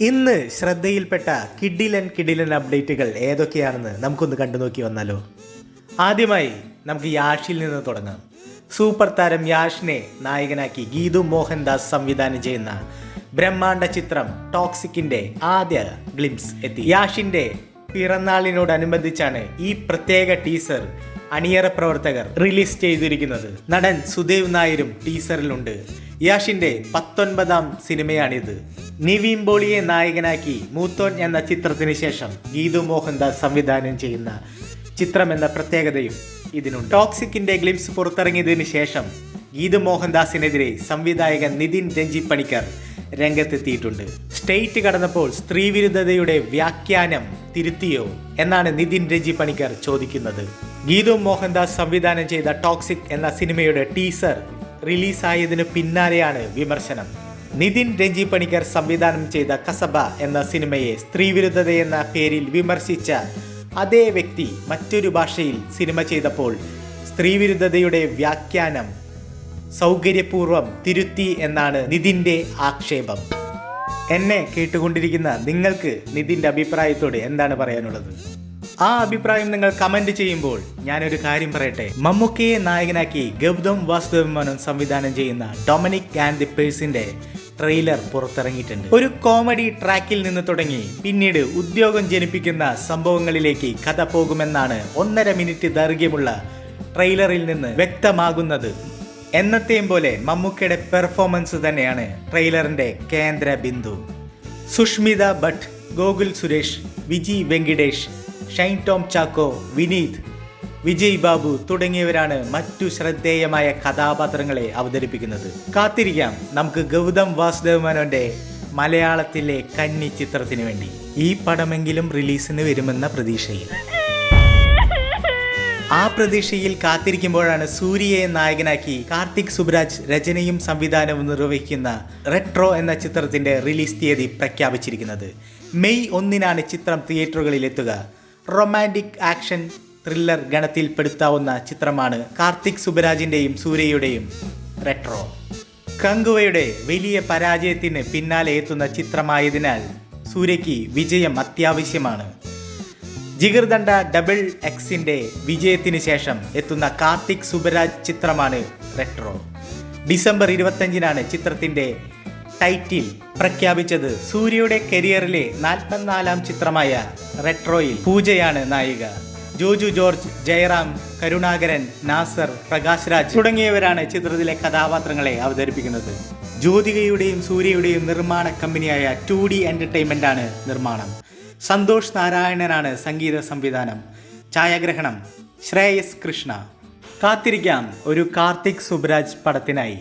ഇന്ന് ശ്രദ്ധയിൽപ്പെട്ട കിഡിലൻ കിഡിലൻ അപ്ഡേറ്റുകൾ ഏതൊക്കെയാണെന്ന് നമുക്കൊന്ന് കണ്ടു നോക്കി വന്നാലോ? ആദ്യമായി നമുക്ക് യാഷിൽ നിന്ന് തുടങ്ങാം. സൂപ്പർ താരം യാഷിനെ നായകനാക്കി ഗീതു മോഹൻദാസ് സംവിധാനം ചെയ്യുന്ന ബ്രഹ്മാണ്ഡ ചിത്രം ടോക്സിക്കിന്റെ ആദ്യ ഗ്ലിംസ് എത്തി. യാഷിന്റെ പിറന്നാളിനോടനുബന്ധിച്ചാണ് ഈ പ്രത്യേക ടീസർ അണിയറ പ്രവർത്തകർ റിലീസ് ചെയ്തിരിക്കുന്നത്. നടൻ സുദേവ് നായരും ടീസറിലുണ്ട്. യാഷിന്റെ പത്തൊൻപതാം സിനിമയാണിത്. നിവീൻ ബോളിയെ നായകനാക്കി മൂത്തോൻ എന്ന ചിത്രത്തിന് ശേഷം ഗീതു മോഹൻദാസ് സംവിധാനം ചെയ്യുന്ന ചിത്രം എന്ന പ്രത്യേകതയും ഇതിനുണ്ട്. ടോക്സിക്കിന്റെ ഗ്ലിംസ് പുറത്തിറങ്ങിയതിനു ശേഷം ഗീതു മോഹൻദാസിനെതിരെ സംവിധായകൻ നിതിൻ രഞ്ജി പണിക്കർ രംഗത്തെത്തിയിട്ടുണ്ട്. സ്റ്റേറ്റ് കടന്നപ്പോൾ സ്ത്രീവിരുദ്ധതയുടെ വ്യാഖ്യാനം തിരുത്തിയോ എന്നാണ് നിതിൻ രഞ്ജി പണിക്കർ ചോദിക്കുന്നത്. ഗീതു മോഹൻദാസ് സംവിധാനം ചെയ്ത ടോക്സിക് എന്ന സിനിമയുടെ ടീസർ റിലീസായതിനു പിന്നാലെയാണ് വിമർശനം. നിതിൻ രഞ്ജി പണിക്കർ സംവിധാനം ചെയ്ത കസബ എന്ന സിനിമയെ സ്ത്രീവിരുദ്ധതയെന്ന പേരിൽ വിമർശിച്ച അതേ വ്യക്തി മറ്റൊരു ഭാഷയിൽ സിനിമ ചെയ്തപ്പോൾ സ്ത്രീവിരുദ്ധതയുടെ വ്യാഖ്യാനം സൗകര്യപൂർവം തിരുത്തി എന്നാണ് നിതിന്റെ ആക്ഷേപം. എന്നെ കേട്ടുകൊണ്ടിരിക്കുന്ന നിങ്ങൾക്ക് നിതിന്റെ അഭിപ്രായത്തോട് എന്താണ് പറയാനുള്ളത്? ആ അഭിപ്രായം നിങ്ങൾ കമന്റ് ചെയ്യുമ്പോൾ ഞാനൊരു കാര്യം പറയട്ടെ. മമ്മൂക്കയെ നായകനാക്കി ഗൗതം വാസ്തുവിമാനം സംവിധാനം ചെയ്യുന്ന ഡൊമിനിക് ആൻഡ് ദി പേഴ്സിന്റെ ട്രെയിലർ പുറത്തിറങ്ങിയിട്ടുണ്ട്. ഒരു കോമഡി ട്രാക്കിൽ നിന്ന് തുടങ്ങി പിന്നീട് ഉദ്യോഗം ജനിപ്പിക്കുന്ന സംഭവങ്ങളിലേക്ക് കഥ പോകുമെന്നാണ് ഒന്നര മിനിറ്റ് ദൈർഘ്യമുള്ള ട്രെയിലറിൽ നിന്ന് വ്യക്തമാകുന്നത്. എന്നത്തെയും പോലെ മമ്മൂക്കയുടെ പെർഫോമൻസ് തന്നെയാണ് ട്രെയിലറിന്റെ കേന്ദ്ര ബിന്ദു സുഷ്മിത ഭട്ട് ഗോകുൽ സുരേഷ് വിജി വെങ്കിടേഷ് ഷൈൻ ടോം ചാക്കോ വിനീത് വിജയ് ബാബു തുടങ്ങിയവരാണ് മറ്റു ശ്രദ്ധേയമായ കഥാപാത്രങ്ങളെ അവതരിപ്പിക്കുന്നത്. കാത്തിരിക്കാം നമുക്ക് ഗൗതം വാസുദേവ് മേനോന്റെ മലയാളത്തിലെ കന്നി ചിത്രത്തിന് വേണ്ടി. ഈ പടമെങ്കിലും റിലീസിന് വരുമെന്ന പ്രതീക്ഷയിൽ. ആ പ്രതീക്ഷയിൽ കാത്തിരിക്കുമ്പോഴാണ് സൂര്യയെ നായകനാക്കി കാർത്തിക് സുബ്രാജ് രചനയും സംവിധാനവും നിർവഹിക്കുന്ന റെട്രോ എന്ന ചിത്രത്തിന്റെ റിലീസ് തീയതി പ്രഖ്യാപിച്ചിരിക്കുന്നത്. മെയ് ഒന്നിനാണ് ചിത്രം തിയേറ്ററുകളിൽ എത്തുക റൊമാന്റിക് ആക്ഷൻ ത്രില്ലർ ഗണത്തിൽപ്പെടുത്താവുന്ന ചിത്രമാണ് കാർത്തിക് സുബരാജിന്റെയും സൂര്യയുടെയും റെട്രോ കങ്കുവയുടെ വലിയ പരാജയത്തിന് പിന്നാലെ എത്തുന്ന ചിത്രമായതിനാൽ സൂര്യയ്ക്ക് വിജയം അത്യാവശ്യമാണ്. ജിഗർദണ്ഡ ഡബിൾ എക്സിന്റെ വിജയത്തിന് ശേഷം എത്തുന്ന കാർത്തിക് സുബരാജ് ചിത്രമാണ് റെട്രോ ഡിസംബർ ഇരുപത്തഞ്ചിനാണ് ചിത്രത്തിന്റെ ടൈറ്റിൽ പ്രഖ്യാപിച്ചത് സൂര്യയുടെ കരിയറിലെ നാൽപ്പത്തിനാലാം ചിത്രമായ റെട്രോയിൽ പൂജയാണ് നായിക. ജോജു ജോർജ് ജയറാം കരുണാകരൻ നാസർ പ്രകാശ് രാജ് തുടങ്ങിയവരാണ് ചിത്രത്തിലെ കഥാപാത്രങ്ങളെ അവതരിപ്പിക്കുന്നത്. ജ്യോതികയുടെയും സൂര്യയുടെയും നിർമ്മാണ കമ്പനിയായ ടു ഡി എന്റർടൈൻമെന്റ് ആണ് നിർമ്മാണം. സന്തോഷ് നാരായണനാണ് സംഗീത സംവിധാനം. ഛായാഗ്രഹണം ശ്രേയസ് കൃഷ്ണ. കാത്തിരിക്കാം ഒരു കാർത്തിക് സുബ്രാജ് പടത്തിനായി.